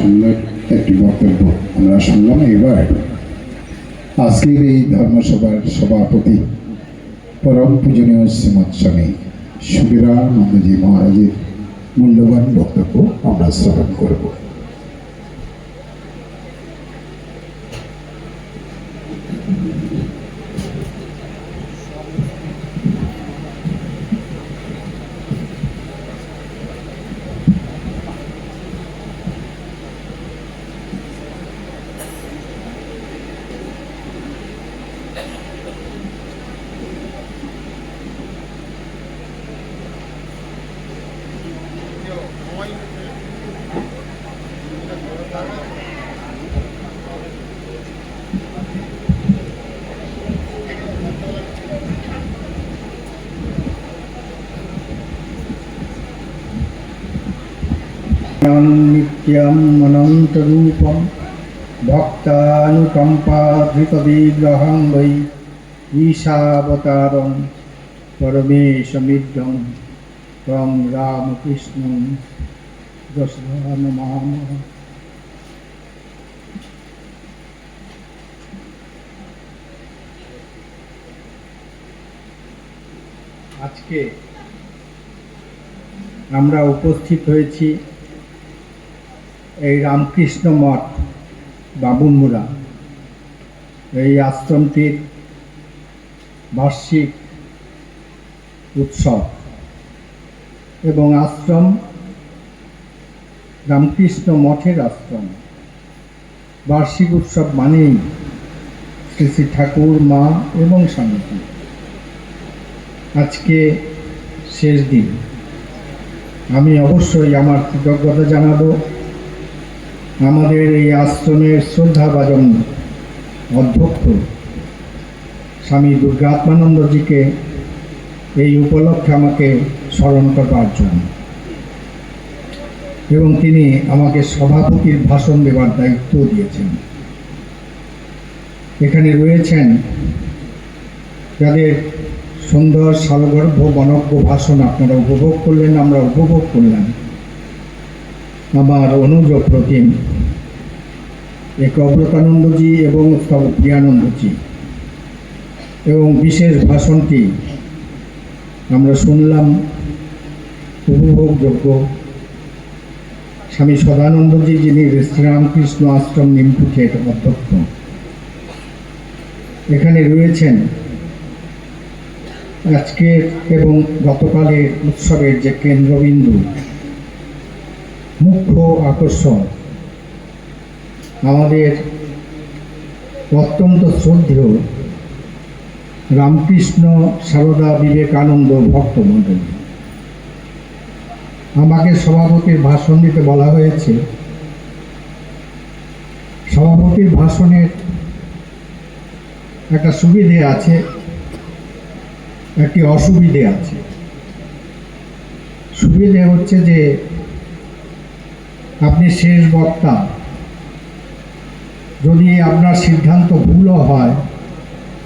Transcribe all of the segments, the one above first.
সুন্দর একটি বক্তব্য আমরা শুনলাম এবার আজকের এই ধর্মসভার সভাপতি পরম পূজনীয় শ্রীমৎ স্বামী সুবীরানন্দজি মহারাজের মূল্যবান বক্তব্য আমরা শ্রবণ করব। नित्यम् अनन्तरूपं भक्तानुकम्पाधृतविग्रहं वै ईशावतारं परमेशमिद्रं त्वं रामकृष्णं दशधा नमामः আজকে আমরা উপস্থিত হয়েছি এই রামকৃষ্ণ মঠ, বাবুনমুড়া। এই আশ্রমটির বার্ষিক উৎসব এবং আশ্রম রামকৃষ্ণ মঠের আশ্রম। বার্ষিক উৎসব মানেই শ্রী শ্রী ঠাকুর, মা এবং স্বামীজি। আজকে শেষ দিন। আমি অবশ্যই আমার কৃতজ্ঞতা জানাব। আমাদের এই আশ্রমের শ্রদ্ধাভাজন অধ্যক্ষ স্বামী দুর্গাত্মানন্দজিকে এই উপলক্ষে আমাকে স্মরণ করবার জন্য। এবং তিনি আমাকে সভাপতির ভাষণ দেওয়ার দায়িত্ব দিয়েছেন। এখানে রয়েছেন যাদের সুন্দর সালগর্ভ বনজ্ঞ ভাষণ আপনারা উপভোগ করলেন, আমরা উপভোগ করলাম। আমার অনুজ প্রতিম। এক অব্রতানন্দজি এবং প্রিয়ানন্দজি এবং বিশেষ ভাষণটি আমরা শুনলাম, উপভোগযোগ্য। স্বামী সদানন্দজি যিনি শ্রীরামকৃষ্ণ আশ্রম নিমকুঠের অধ্যক্ষ। এখানে রয়েছেন আজকের এবং গতকালের উৎসবের যে কেন্দ্রবিন্দু। মুখ্য আকর্ষণ আমাদের অত্যন্ত শ্রদ্ধেয় রামকৃষ্ণ সারদা বিবেকানন্দ ভক্তমণ্ডলী আমাকে সভাপতির ভাষণ দিতে বলা হয়েছে। সভাপতির ভাষণের একটা সুবিধে আছে, একটি অসুবিধে আছে। সুবিধে হচ্ছে যে আপনি শেষ বক্তা। যদি আপনার সিদ্ধান্ত ভুলও হয়,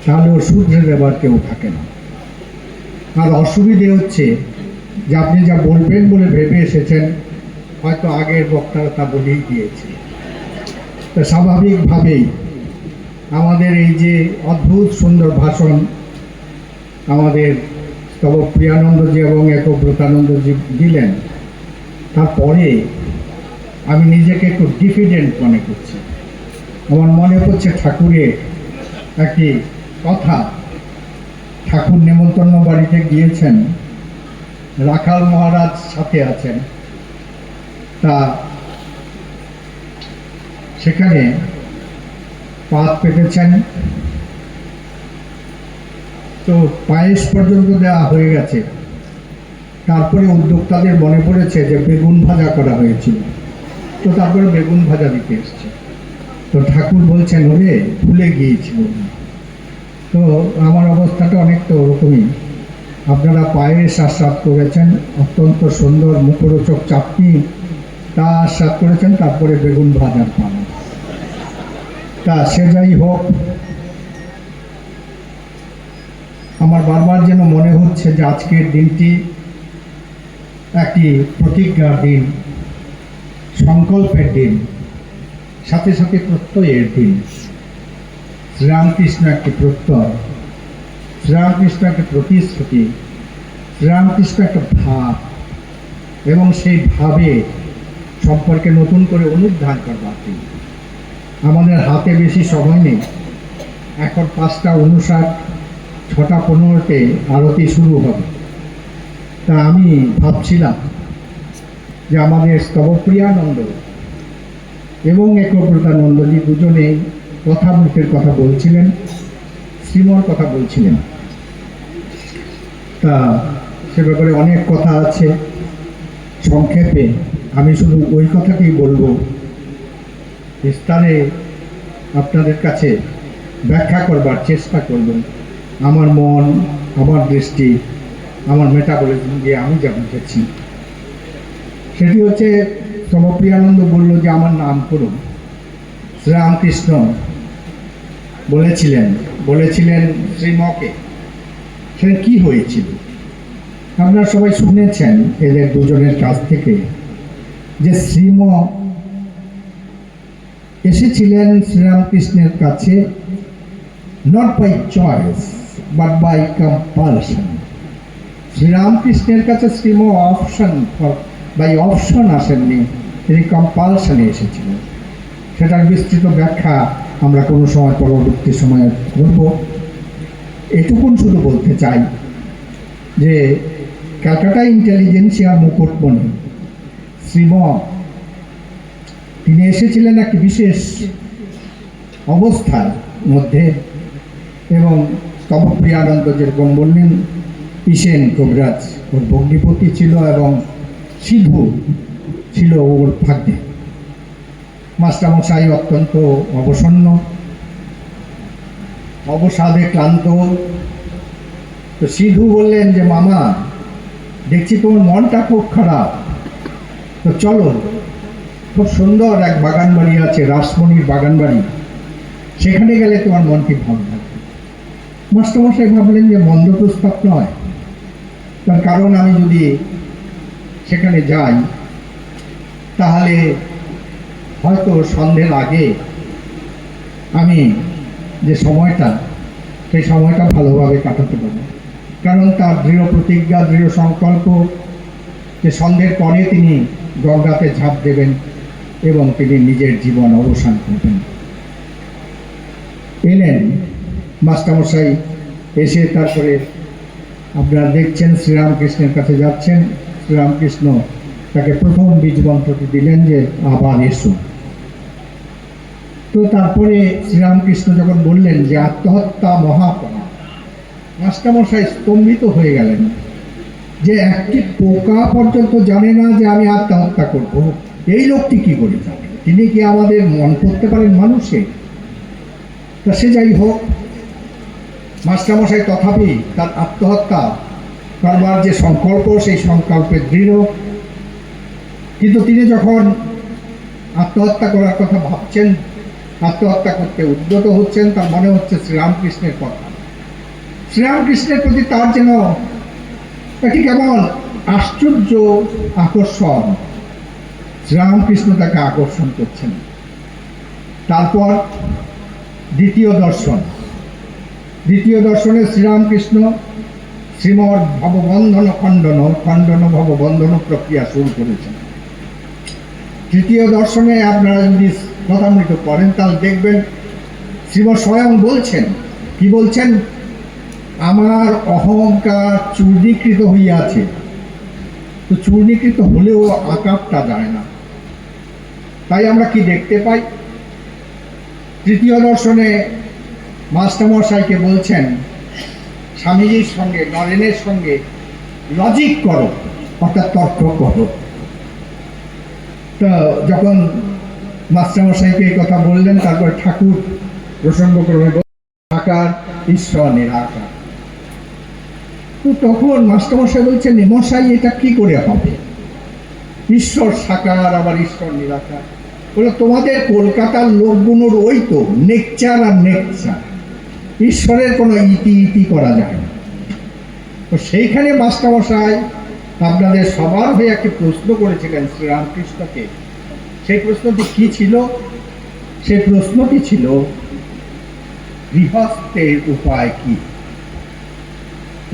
তাহলে ও শুধরে দেবার কেউ থাকে না। আর অসুবিধে হচ্ছে যে আপনি যা বলবেন বলে ভেবে এসেছেন, হয়তো আগের বক্তারা তা বলেই দিয়েছে। তা স্বাভাবিকভাবেই আমাদের এই যে অদ্ভুত সুন্দর ভাষণ, আমাদের স্তব প্রিয়ানন্দজি এবং একব্রতানন্দজি দিলেন, তারপরে আমি নিজেকে একটু ডিফিডেন্ট মনে করছি। আমার মনে হচ্ছে ঠাকুরের একটি কথা। ঠাকুর নেমন্তন্ন বাড়িতে গিয়েছেন। রাখাল মহারাজ সাথে আছেন। তা সেখানে পাত পেতেছেন। তো পায়েস পর্যন্ত দেওয়া হয়ে গেছে। তারপরে উদ্যোক্তাদের মনে পড়েছে যে বেগুন ভাজা করা হয়েছিল। তো তারপরে বেগুন ভাজা দিতে এসছে। তো ঠাকুর বলছেন, ওরে, ভুলে গিয়েছিল তো আমার অবস্থাটা অনেকটা ওরকমই। আপনারা পায়েস আস্বাদ করেছেন, অত্যন্ত সুন্দর মুখরোচক চাটনি। তা আস্বাদ করেছেন, তারপরে বেগুন ভাজার পান। তা সে যাই হোক, আমার বারবার যেন মনে হচ্ছে যে আজকের দিনটি একটি প্রতিজ্ঞার দিন। সংকল্পের দিন, সাথে সাথে প্রত্যয়ের দিন। শ্রীরামকৃষ্ণ একটি প্রত্যয়, শ্রীরামকৃষ্ণ একটা প্রতিশ্রুতি, শ্রীরামকৃষ্ণ একটা ভাব, এবং সেই ভাবে সম্পর্কে নতুন করে অনুধান করবার দিন। আমাদের হাতে বেশি সময় নেই। এখন পাঁচটা উনষাট, ছটা পনেরোতে আরতি শুরু হবে। তা আমি ভাবছিলাম যে আমাদের স্তবপ্রিয়ানন্দ এবং একব্রতানন্দজি দুজনে কথা মুখের কথা বলছিলেন, শ্রীমর কথা বলছিলেন। তা সে ব্যাপারে অনেক কথা আছে, সংক্ষেপে আমি শুধু ওই কথাকেই বলব। বিস্তারে আপনাদের কাছে ব্যাখ্যা করবার চেষ্টা করবেন আমার মন, আমার দৃষ্টি, আমার মেটাবলিজম দিয়ে আমি যা বুঝেছি। সেটি হচ্ছে সমপ্রিয়ানন্দ বলল যে আমার নাম করুন। শ্রীরামকৃষ্ণ বলেছিলেন বলেছিলেন শ্রীমকে সেটা কি হয়েছিল? আপনারা সবাই শুনেছেন এদের দুজনের কাছ থেকে যে শ্রীম এসেছিলেন শ্রীরামকৃষ্ণের কাছে not by choice but by compulsion শ্রীরামকৃষ্ণের কাছে শ্রীম অপশন বাই অপশন আসেননি, তিনি কম্পালশনে এসেছিলেন। সেটার বিস্তৃত ব্যাখ্যা আমরা কোনো সময় পরবর্তী সময়ে করব এটুকুন শুধু বলতে চাই যে, ক্যালকাটা ইন্টেলিজেন্সিয়া মুকুটমণি শ্রীম তিনি এসেছিলেন একটি বিশেষ অবস্থার মধ্যে এবং স্তবপ্রিয়ানন্দ যেরকম বললেন ঈশেন কবিরাজ ওর ভগ্নিপতি ছিল এবং সিধু ছিল ওর ভাগ্যে। মাস্টারমশাই অত্যন্ত অবসন্ন, অবসাদে ক্লান্ত। তো সিধু বললেন যে, মামা, দেখছি তোমার মনটা খুব খারাপ। তো চলো, খুব সুন্দর এক বাগান বাড়ি আছে, রাসমণির বাগান বাড়ি সেখানে গেলে তোমার মনটি ভালো লাগবে? মাস্টারমশাই ভাবলেন যে, মন্দ প্রস্তাব নয়। তার কারণ আমি যদি সেখানে যাই, তাহলে হয়তো সন্ধ্যের আগে আমি যে সময়টা, সেই সময়টা ভালোভাবে কাটাতে পারব। কারণ তার দৃঢ় প্রতিজ্ঞা, দৃঢ় সংকল্প যে সন্ধ্যের পরে তিনি গঙ্গাতে ঝাঁপ দেবেন এবং তিনি নিজের জীবন অবসান করবেন। এলেন মাস্টারমশাই, এসে তারপরে আপনারা দেখছেন, শ্রীরামকৃষ্ণের কাছে যাচ্ছেন। শ্রীরামকৃষ্ণ তাকে প্রথম বীজ মন্ত্রটি দিলেন যে আবার এসো তো তারপরে শ্রীরামকৃষ্ণ যখন বললেন যে আত্মহত্যা মহাপনা, মাস্টারমশাই স্তম্ভিত হয়ে গেলেন যে একটি পোকা পর্যন্ত জানে না যে আমি আত্মহত্যা করব। এই লোকটি কি করে জানে? তিনি কি আমাদের মন করতে পারেন মানুষে? তা সে যাই হোক, মাস্টারমশাই তথাপি তার আত্মহত্যা করবার যে সংকল্প, সেই সংকল্পে দৃঢ়। কিন্তু তিনি যখন আত্মহত্যা করার কথা ভাবছেন, আত্মহত্যা করতে উদ্যত হচ্ছেন, তার মনে হচ্ছে শ্রীরামকৃষ্ণের কথা শ্রীরামকৃষ্ণের প্রতি তার যেন একটি কেমন আশ্চর্য আকর্ষণ। শ্রীরামকৃষ্ণ তাকে আকর্ষণ করছেন। তারপর দ্বিতীয় দর্শন। দ্বিতীয় দর্শনে শ্রীরামকৃষ্ণ শ্রীমর ভববন্ধন খণ্ডন খণ্ডন ভববন্ধন প্রক্রিয়া শুরু করেছেন তৃতীয় দর্শনে আপনারা যদি কথামৃত করেন, তাহলে দেখবেন শ্রীম স্বয়ং বলছেন, কি বলছেন? আমার অহংকার চূর্ণীকৃত হইয়াছে। তো চূর্ণীকৃত হলেও আকারটা যায় না। তাই আমরা কি দেখতে পাই? তৃতীয় দর্শনে মাস্টারমশাইকে বলছেন স্বামীজির সঙ্গে নরেনের সঙ্গে লজিক করো অর্থাৎ তর্ক করো। তো যখন মাস্টারমশাইকে এই কথা বললেন তারপর ঠাকুর প্রসঙ্গ করে বললেন, আকার ঈশ্বর নিরাকার। তো তখন মাস্টারমশাই বলছেন মশাই এটা কি করে হবে? ঈশ্বর সাকার আবার ঈশ্বর নিরাকার। বলে তোমাদের কলকাতার লোকগুলোর ওই তো নেকচার আর নেকচার। ঈশ্বরের কোনো ইতি ইতি করা যায় না। তো সেইখানে মাস্টারমশাই আপনাদের সবার হয়ে একটি প্রশ্ন করেছিলেন শ্রীরামকৃষ্ণকে। সেই প্রশ্নটি কি ছিল? সেই প্রশ্নটি ছিল, গৃহস্থের উপায় কি?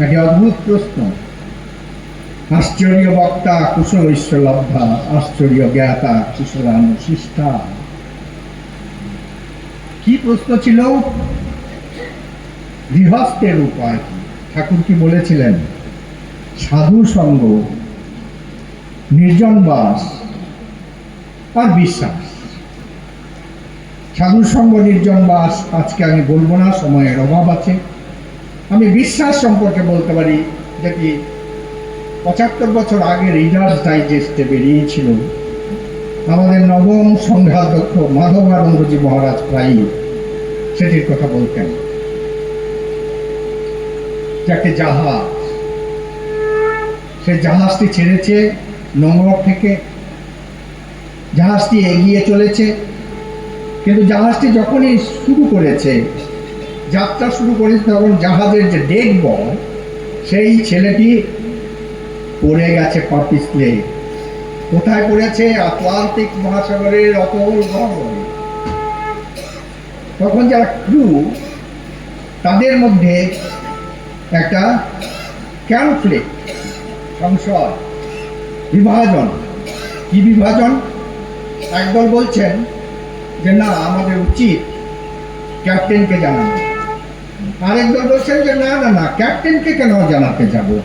একটি অদ্ভুত প্রশ্ন। আশ্চর্য বক্তা, কুশল ঈশ্বরলব্ধা, আশ্চর্য জ্ঞাতা কুশলানুশিষ্টা কি প্রশ্ন ছিল? গৃহস্থের উপায় ঠাকুর কি বলেছিলেন, সাধু সঙ্গ, নির্জন বাস, আর বিশ্বাস। সাধু সঙ্গ, নির্জন বাস, আজকে আমি বলব না, সময়ের অভাব আছে। আমি বিশ্বাস সম্পর্কে বলতে পারি যেটি পঁচাত্তর বছর আগে রিডার্স ডাইজেস্টে বেরিয়েছিল। আমাদের নবম সংঘাধ্যক্ষ মাধবানন্দজি মহারাজ প্রায়ই সেটির কথা বলতেন। যাকে জাহাজ। সে জাহাজটি ছেড়েছে নোংর থেকে। জাহাজটি এগিয়ে চলেছে। কিন্তু জাহাজটি যখনই শুরু করেছে, যাত্রা শুরু করেছে, তখন জাহাজের যে ডেক বয় সেই ছেলেটি পড়ে গেছে পা পিছলে কোথায় পড়েছে? আটলান্টিক মহাসাগরের অতল গহ্বরে তখন যারা ক্রু তাদের মধ্যে একটা ক্যানফ্লিক্ট সংশয়, বিভাজন। কি বিভাজন? একদল বলছেন যে, না, আমাদের উচিত ক্যাপ্টেনকে জানানো। আরেক দল বলছেন যে, না না না ক্যাপ্টেনকে কেন জানাতে যাব?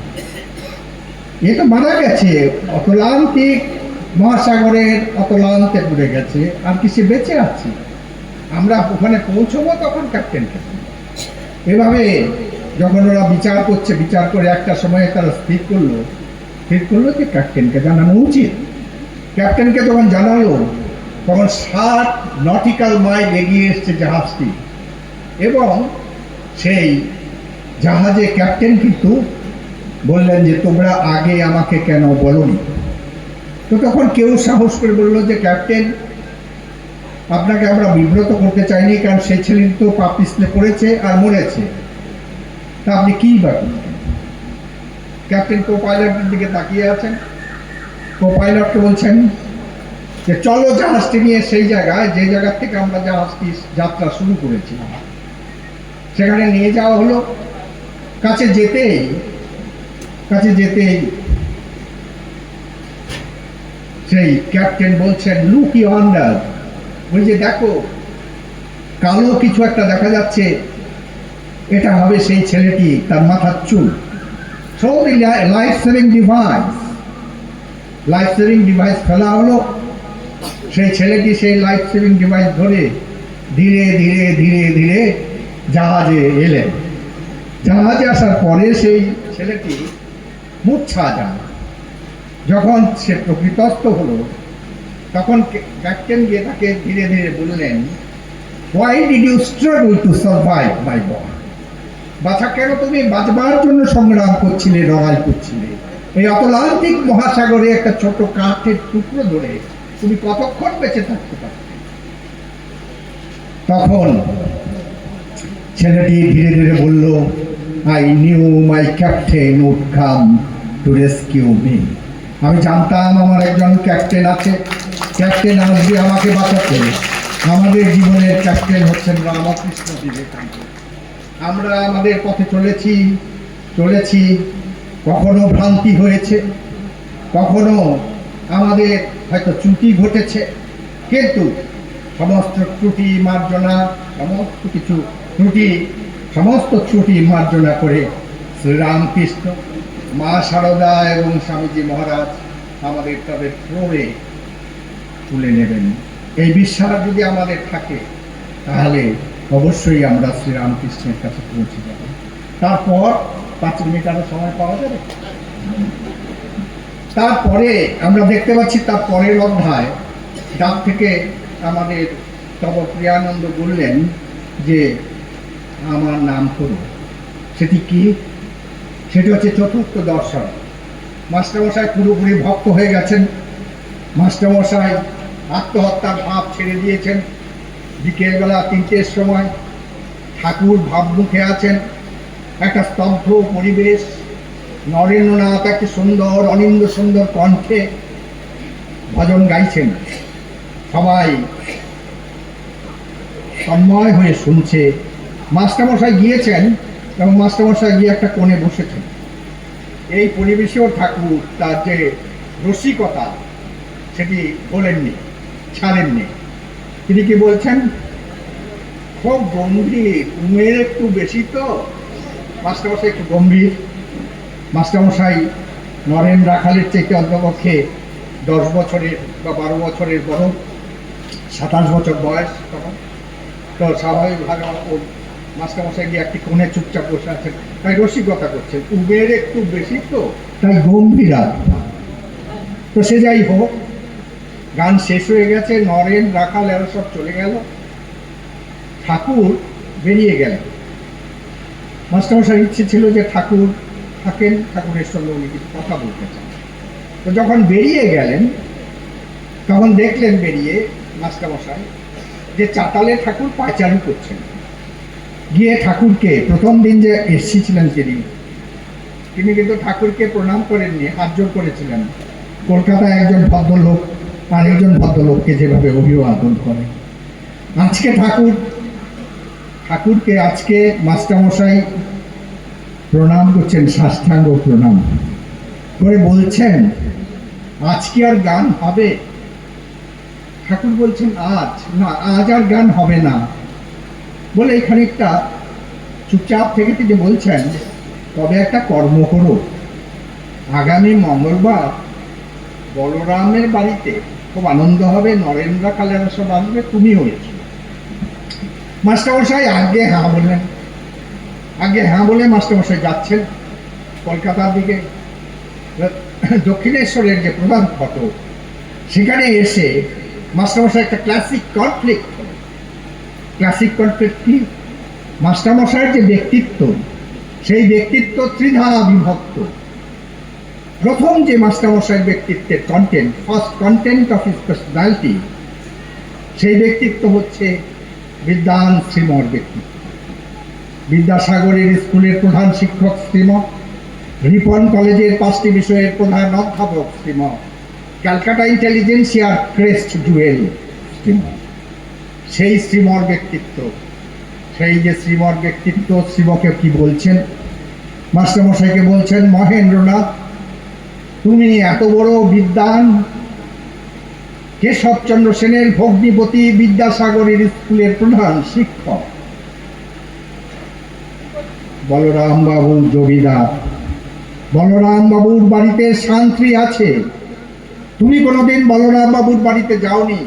এ তো মারা গেছে। অতলান্তিক মহাসাগরের অতলান্তে পড়ে গেছে। আর কি সে বেঁচে আছে? আমরা ওখানে পৌঁছবো তখন ক্যাপ্টেনকে এভাবে যখন ওরা বিচার করছে, বিচার করে একটা সময়ে তারা স্থির করল স্থির করল যে ক্যাপ্টেনকে জানানো উচিত। ক্যাপ্টেনকে যখন জানালো, তখন সাত নটিক্যাল মাইল এগিয়ে এসছে জাহাজটি। এবং সেই জাহাজে ক্যাপ্টেন কিন্তু বললেন যে, তোমরা আগে আমাকে কেন বলনি? তো তখন কেউ সাহস করে বলল যে, ক্যাপ্টেন, আপনাকে আমরা বিব্রত করতে চাইনি, কারণ সেই ছেলেটি তো পা পিছলে পড়েছে আর মরেছে। তা আপনি কী বা ক্যাপ্টেন কো পাইলটের দিকে তাকিয়ে আছেন। কো পাইলটকে বলছেন যে, চলো জাহাজটি নিয়ে সেই জায়গায়, যে জায়গা থেকে আমরা জাহাজটি যাত্রা শুরু করেছিলাম সেখানে নিয়ে যাওয়া হলো। কাছে যেতেই কাছে যেতেই সেই ক্যাপ্টেন বলছেন, লুক ইয়ন্ডার বলছে দেখো, কালো কিছু একটা দেখা যাচ্ছে এটা হবে সেই ছেলেটি, তার মাথার চুল। So the life saving device life saving device ফেলা হলো। সেই ছেলেটি সেই লাইফ সেভিং ডিভাইস ধরে ধীরে ধীরে ধীরে ধীরে জাহাজে এলেন। জাহাজে আসার পরে সেই ছেলেটি মূর্ছা যান। যখন সে প্রকৃতস্থ হলো, তখন ক্যাপ্টেন গিয়ে তাকে ধীরে ধীরে বললেন why did you struggle to survive my boy বাছা কেন তুমি বাঁচবার জন্য সংগ্রাম করছিলে, লড়াই করছিলে? এই অতলান্তিক মহাসাগরে একটা ছোট কাঠের টুকরো ধরে তুমি কতক্ষণ বেঁচে থাকতে পারবে তখন ছেলেটি ধীরে ধীরে বলল I knew my captain would come to rescue me আমি জানতাম আমার একজন ক্যাপ্টেন আছে। ক্যাপ্টেন আসবে আমাকে বাঁচাতে। আমাদের জীবনের ক্যাপ্টেন হচ্ছেন রামকৃষ্ণ বিবেকানন্দ। আমরা আমাদের পথে চলেছি চলেছি। কখনো ভ্রান্তি হয়েছে, কখনো আমাদের হয়তো ত্রুটি ঘটেছে। কিন্তু সমস্ত ত্রুটি মার্জনা, সমস্ত কিছু ত্রুটি, সমস্ত ত্রুটি মার্জনা করে শ্রীরামকৃষ্ণ, মা সারদা এবং স্বামীজি মহারাজ আমাদের তাদের প্রবে তুলে নেবেন। এই বিশ্বাস যদি আমাদের থাকে, তাহলে অবশ্যই আমরা শ্রীরামকৃষ্ণের কাছে পৌঁছে যাব। তারপর পাঁচ মিনিট আরও সময় পাওয়া যাবে? তারপরে আমরা দেখতে পাচ্ছি তার পরের অধ্যায়। ডাক থেকে আমাদের তব প্রিয়ানন্দ বললেন যে, আমার নাম করুন সেটি কি? সেটি হচ্ছে চতুর্থ দর্শন। মাস্টারমশাই পুরোপুরি ভক্ত হয়ে গেছেন। মাস্টারমশাই আত্মহত্যার ভাব ছেড়ে দিয়েছেন। বিকেলবেলা তিনটের সময় ঠাকুর ভাবমুখে আছেন। একটা স্তব্ধ পরিবেশ। নরেন্দ্রনাথ একটা সুন্দর অনিন্দ সুন্দর কণ্ঠে ভজন গাইছেন। সবাই তন্ময় হয়ে শুনছে। মাস্টারমশাই গিয়েছেন এবং মাস্টারমশাই গিয়ে একটা কোণে বসেছেন। এই পরিবেশেও ঠাকুর তার যে রসিকতা, সেটি বলেননি, ছাড়েননি। তিনি কি বলছেন? খুব গম্ভীর উমের একটু বেশি তো। মাস্টারমশাই একটু গম্ভীর। মাস্টারমশাই নরেন রাখালের থেকে অন্তপক্ষে দশ বছরের বা বারো বছরের বড় সাতাশ বছর বয়স তখন। তো স্বাভাবিকভাবে ও মাস্টারমশাই গিয়ে একটি কোণে চুপচাপ বসে আছেন। তাই রসিকতা করছেন। উবের একটু বেশি তো। তাই গম্ভীর আত্মা। তো সে যাই হোক গান শেষ হয়ে গেছে, নরেন, রাখাল, এরা সব চলে গেল। ঠাকুর বেরিয়ে গেলেন। মাস্টারমশার ইচ্ছে ছিল যে ঠাকুর থাকেন, ঠাকুরের সঙ্গে উনি কিছু কথা বলতে চান। তো যখন বেরিয়ে গেলেন, তখন দেখলেন বেরিয়ে মাস্টারমশাই যে চাতালে ঠাকুর পায়চারি করছেন। গিয়ে ঠাকুরকে প্রথম দিন যে এসেছিলেন তিনি তিনি কিন্তু ঠাকুরকে প্রণাম করেননি, হাত জোর করেছিলেন। কলকাতায় একজন ভদ্রলোক আরেকজন ভদ্রলোককে যেভাবে অভিবাদন করে। আজকে ঠাকুর, ঠাকুরকে আজকে মাস্টারমশাই প্রণাম করছেন, সাষ্টাঙ্গ প্রণাম করে বলছেন, আজকে আর গান হবে? ঠাকুর বলছেন, আজ, না, আজ আর গান হবে না। বলে এখানে একটা চুপচাপ থেকে তিনি বলছেন, তবে একটা কর্ম করো। আগামী মঙ্গলবার বলরামের বাড়িতে খুব আনন্দ হবে, নরেন্দ্র কালেরা সব তুমিও এসো মাস্টারমশাই, আগে হ্যাঁ বললেন। আগে হ্যাঁ বলে মাস্টারমশাই, যাচ্ছেন কলকাতার দিকে। দক্ষিণেশ্বরের যে প্রধান ফটো, সেখানে এসে মাস্টারমশাই একটা ক্লাসিক কনফ্লিক্ট ক্লাসিক কনফ্লিক্ট কি? মাস্টারমশাইয়ের যে ব্যক্তিত্ব, সেই ব্যক্তিত্ব ত্রিধা বিভক্ত প্রথম যে মাস্টারমশাইয়ের ব্যক্তিত্বের content first content of his personality সেই ব্যক্তিত্ব হচ্ছে বিদ্যান শ্রীমর ব্যক্তিত্ব বিদ্যাসাগরের স্কুলের প্রধান শিক্ষক শ্রীম রিপন কলেজের পাঁচটি বিষয়ের প্রধান অধ্যাপক শ্রীম ক্যালকাটা ইন্টেলিজেন্সিয়ার ক্রেস্ট জুয়েল শ্রীম সেই শ্রীমর ব্যক্তিত্ব, সেই যে শ্রীমর ব্যক্তিত্ব শ্রীমকে কি বলছেন? মাস্টারমশাইকে বলছেন, মহেন্দ্রনাথ তুমি এত বড় বিদ্যান কেশবচন্দ্র সেনের ভগ্নিপতি বিদ্যাসাগরের স্কুলের প্রধান শিক্ষক। বলরাম বাবু জমিদার। বলরাম বাবুর বাড়িতে শান্তি আছে। তুমি কোনোদিন বলরাম বাবুর বাড়িতে যাওনি?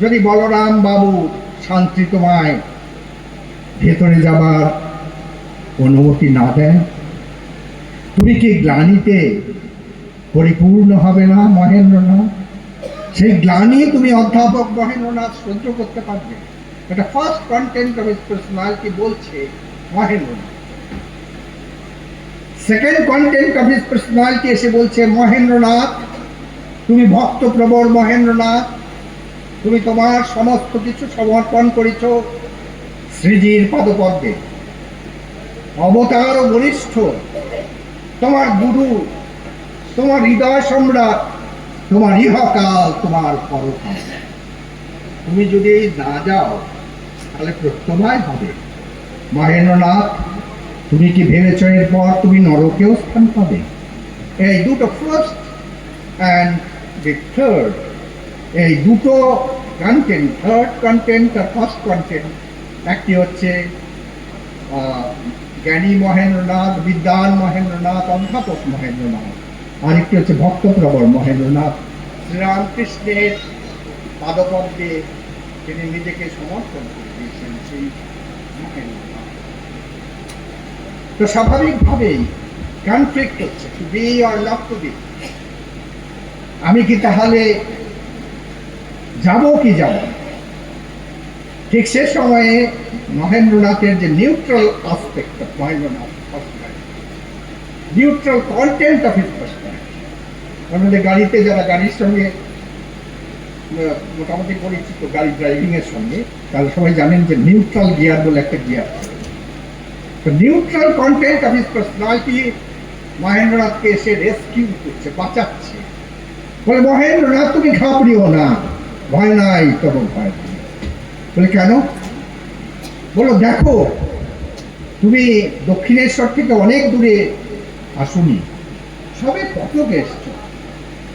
যদি বলরাম বাবু শান্তি তোমায় ভেতরে যাবার অনুমতি না দেন, তুমি কি গ্লানিতে পরিপূর্ণ হবে না মহেন্দ্রনাথ সেই গ্লানি তুমি অধ্যাপক মহেন্দ্রনাথ সহ্য করতে পারবে। এটা ফার্স্ট কন্টেন্ট অফ পার্সোনালিটি বলছে Mahendranath. Second content of his personality এসে বলছে মহেন্দ্রনাথ, তুমি ভক্তপ্রবর মহেন্দ্রনাথ, তুমি তোমার সমস্ত কিছু সমর্পণ করেছ শ্রীজির পাদপদ্মে। অবতার ও বরিষ্ঠ তোমার গুরু তোমার হৃদয় সম্রাট, তোমার ইহকাল, তোমার পরকাল। তুমি যদি না যাও, তাহলে প্রত্যবায় হবে। মহেন্দ্রনাথ, তুমি কি ভেবেছ এরপর তুমি নরকেও স্থান পাবে? এই দুটো ফার্স্ট অ্যান্ড দি থার্ড এই দুটো কন্টেন্ট থার্ড কন্টেন্ট আর ফার্স্ট কন্টেন্ট একটি হচ্ছে জ্ঞানী মহেন্দ্রনাথ বিদ্যান মহেন্দ্রনাথ, অধ্যাপক মহেন্দ্রনাথ। আরেকটি হচ্ছে ভক্তপ্রবর মহেন্দ্রনাথ। শ্রীরামকৃষ্ণের পাদপদ্মে তিনি নিজেকে সমর্পণ করে দিয়েছেন সেই তো স্বাভাবিকভাবেই কনফ্লিক্ট হচ্ছে be or not to be. আমি কি তাহলে যাব কি যাব? ঠিক সে সময়ে মহেন্দ্রনাথের যে neutral aspect of Mahendranath neutral content of আমাদের গাড়িতে যারা গাড়ির সঙ্গে মোটামুটি পরিচিত গাড়ি ড্রাইভিং এর সঙ্গে, তারা সবাই জানেন যে নিউট্রাল গিয়ার বলে একটা গিয়ার তো neutral content of his personality মহেন্দ্রনাথকে এসে রেস্কিউ করছে, বাঁচাচ্ছে। বলে, মহেন্দ্রনাথ, তুমি ঘাবড়িও না। ভয় নাই তবে ভয় নেই। বলে, কেন? বলো, দেখো, তুমি দক্ষিণেশ্বর থেকে অনেক দূরে আসুনি। সবে কত এসছো।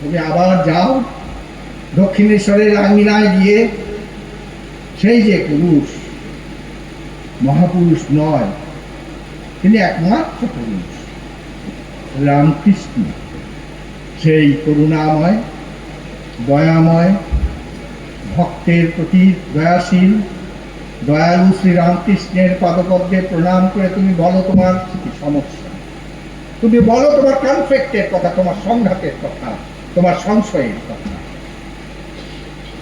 তুমি আবার যাও, দক্ষিণেশ্বরের আঙিনায় গিয়ে। সেই যে পুরুষ, মহাপুরুষ নয়, তিনি একমাত্র পুরুষ, রামকৃষ্ণ। সেই করুণাময়, দয়াময়, ভক্তের প্রতি দয়াশীল, দয়ালু শ্রীরামকৃষ্ণের পাদপদ্মে প্রণাম করে তুমি বলো তোমার সমস্যা তুমি বলো তোমার কনফ্লিক্টের কথা, তোমার সংঘাতের কথা, তোমার সংশয়ের কথা।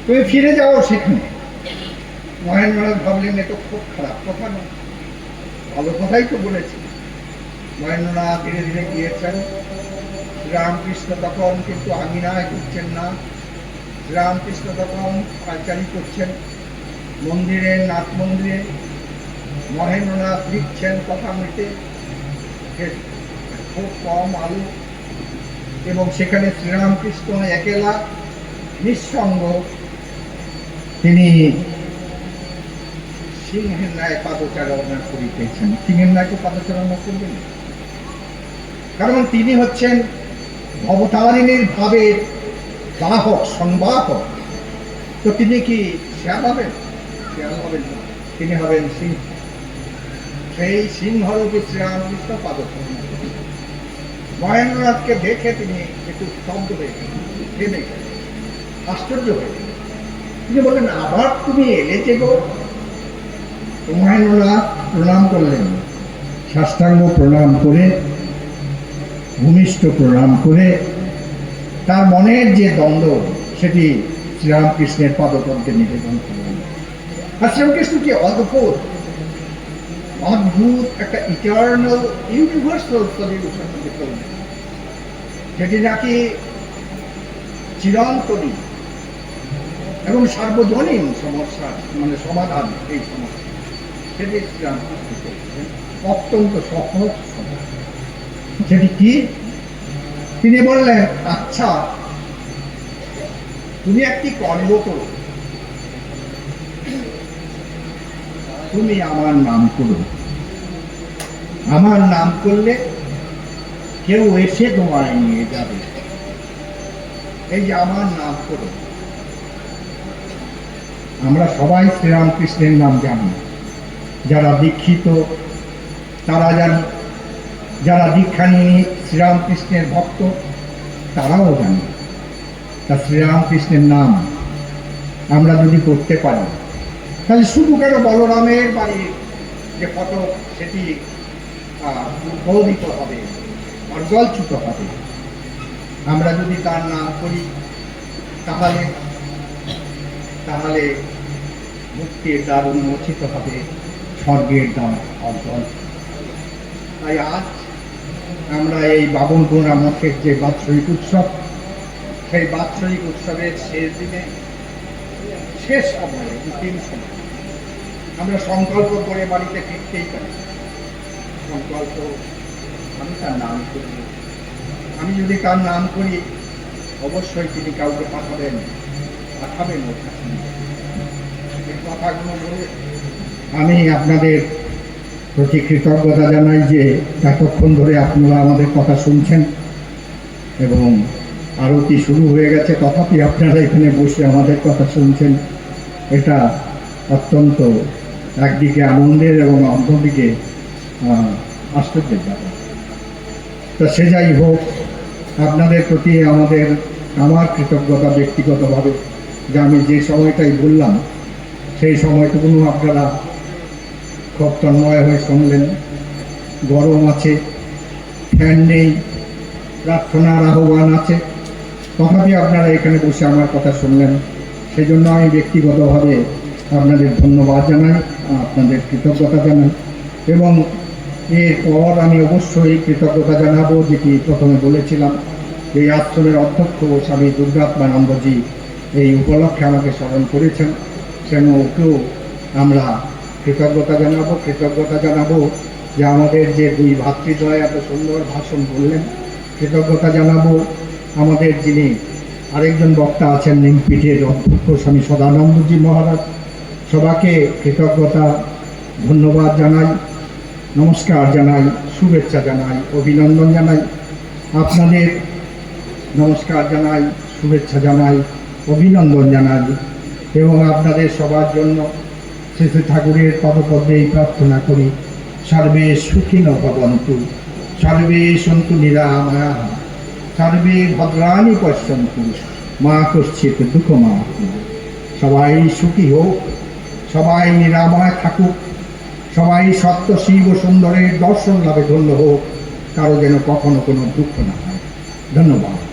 তুমি ফিরে যাও সেখানে। মহেন্দ্রনাথ ভাবলেন, এ তো খুব খারাপ কথা নয়। ভালো কথাই তো বলেছি। মহেন্দ্রনাথ ধীরে ধীরে গিয়েছেন। রামকৃষ্ণ তখন কিন্তু আঙিনায় করছেন না। রামকৃষ্ণ তখন পাইচারি করছেন। মন্দিরে, নাথ মন্দিরে মহেন্দ্রনাথ লিখছেন কথা মেটে খুব কম আলু। এবং সেখানে শ্রীরামকৃষ্ণ একেলা নিঃসঙ্গ। তিনি সিংহের ন্যায় পাদচারণা করিতেছেন। সিংহের ন্যায় তো পাদচারণা করবেন কারণ তিনি হচ্ছেন ভবতারিণীর ভাবের বাহক, সংবাহক। তো তিনি কি শ্যাম হবেন? শ্যাম হবেন না। তিনি হবেন সিংহ। সেই সিংহরূপী শ্রীরামকৃষ্ণ পাদচারণা। মহেন্দ্রনাথকে দেখে তিনি একটু স্তব্ধ হয়ে গেলেন আশ্চর্য হয়ে গেলেন। তিনি বললেন, আবার তুমি এলে যে গো মহেন্দ্রনাথ প্রণাম করলেন, সাষ্টাঙ্গ প্রণাম করে, ভূমিষ্ঠ প্রণাম করে, তার মনের যে দ্বন্দ্ব, সেটি শ্রীরামকৃষ্ণের পাদপদ্মে নিবেদন করলেন। আর শ্রীরামকৃষ্ণ কি অদ্ভুত! অদ্ভুত একটা ইটার্নাল ইউনিভার্সাল সলিউশন করলেন যেটি নাকি চিরন্তনী এবং সার্বজনীন সমস্যা মানে সমাধান এই সমস্যা। সেটি অত্যন্ত সহজ সমাধান সেটি কি? তিনি বললেন আচ্ছা তুমি একটি কর্ম করো তুমি আমার নাম করো। আমার নাম করলে কেউ এসে তোমায় নিয়ে যাবে। এই যে আমার নাম করো। আমরা সবাই শ্রীরামকৃষ্ণের নাম জানি। যারা দীক্ষিত, তারা জানি, যারা দীক্ষা নিয়ে শ্রীরামকৃষ্ণের ভক্ত, তারাও জানে। তা শ্রীরামকৃষ্ণের নাম আমরা যদি করতে পারি তাহলে শুধু কেন বলরামের বাড়ির যে ফটক, সেটি উদ্বোধিত হবে অর্জলচ্যুত হবে। আমরা যদি তার নাম করি, তাহলে তাহলে মুক্তির দ্বার উন্মোচিত হবে স্বর্গের দ্বার অর্জন তাই আজ আমরা এই বাবনপুরা মঠের যে বাৎসরিক উৎসব, সেই বাৎসরিক উৎসবের শেষ দিনে, শেষ সময়ে তিন সময় আমরা সংকল্প করে বাড়িতে ফিরতেই পারি। সংকল্প, আমি তার নাম করি। আমি যদি তার নাম করি, অবশ্যই তিনি কাউকে পাঠাবেন পাঠাবেন ওর কাছে এই কথাগুলো বলে আমি আপনাদের প্রতি কৃতজ্ঞতা জানাই যে এতক্ষণ ধরে আপনারা আমাদের কথা শুনছেন এবং আরতি শুরু হয়ে গেছে। তথাপি আপনারা এখানে বসে আমাদের কথা শুনছেন। এটা অত্যন্ত একদিকে আনন্দের এবং অন্যদিকে আশ্চর্যের ব্যাপার। তা সে যাই হোক, আপনাদের প্রতি আমাদের, আমার কৃতজ্ঞতা ব্যক্তিগতভাবে, যে আমি যে সময়টাই বললাম, সেই সময়টুকুনো আপনারা খুব তন্ময় হয়ে শুনলেন। গরম আছে, ফ্যান নেই, প্রার্থনার আহ্বান আছে। তথাপি আপনারা এখানে বসে আমার কথা শুনলেন। সেই জন্য আমি ব্যক্তিগতভাবে আপনাদের ধন্যবাদ জানাই। আপনাদের কৃতজ্ঞতা জানাই। এবং এরপর আমি অবশ্যই কৃতজ্ঞতা জানাব, যেটি প্রথমে বলেছিলাম এই আশ্রমের অধ্যক্ষ স্বামী দুর্গাত্মানন্দজি এই উপলক্ষে আমাকে স্মরণ করেছেন। সেন ওকেও আমরা কৃতজ্ঞতা জানাব কৃতজ্ঞতা জানাব যে আমাদের যে দুই ভাতৃদ্বয় এত সুন্দর ভাষণ বললেন, কৃতজ্ঞতা জানাব আমাদের যিনি আরেকজন বক্তা আছেন নিমপিঠের অধ্যক্ষ স্বামী সদানন্দজি মহারাজ। সবাইকে কৃতজ্ঞতা, ধন্যবাদ জানাই, নমস্কার জানাই, শুভেচ্ছা জানাই, অভিনন্দন জানাই, আপনাদের নমস্কার জানাই, শুভেচ্ছা জানাই, অভিনন্দন জানাই, এবং আপনাদের সবার জন্য শ্রী ঠাকুরের পদপদ্মেই প্রার্থনা করি, সর্বে সুখিন ভবন্তু, সর্বে সন্তু নিরাময়া, সর্বে ভদ্রাণী পশ্যন্তু, মা কশ্চিত দুঃখ মা সবাই সুখী হোক। সবাই নিরাময় থাকুক। সবাই সত্য, শিব সুন্দরের দর্শন লাভে ধন্য হোক। কারও যেন কখনো কোনো দুঃখ না হয়। ধন্যবাদ।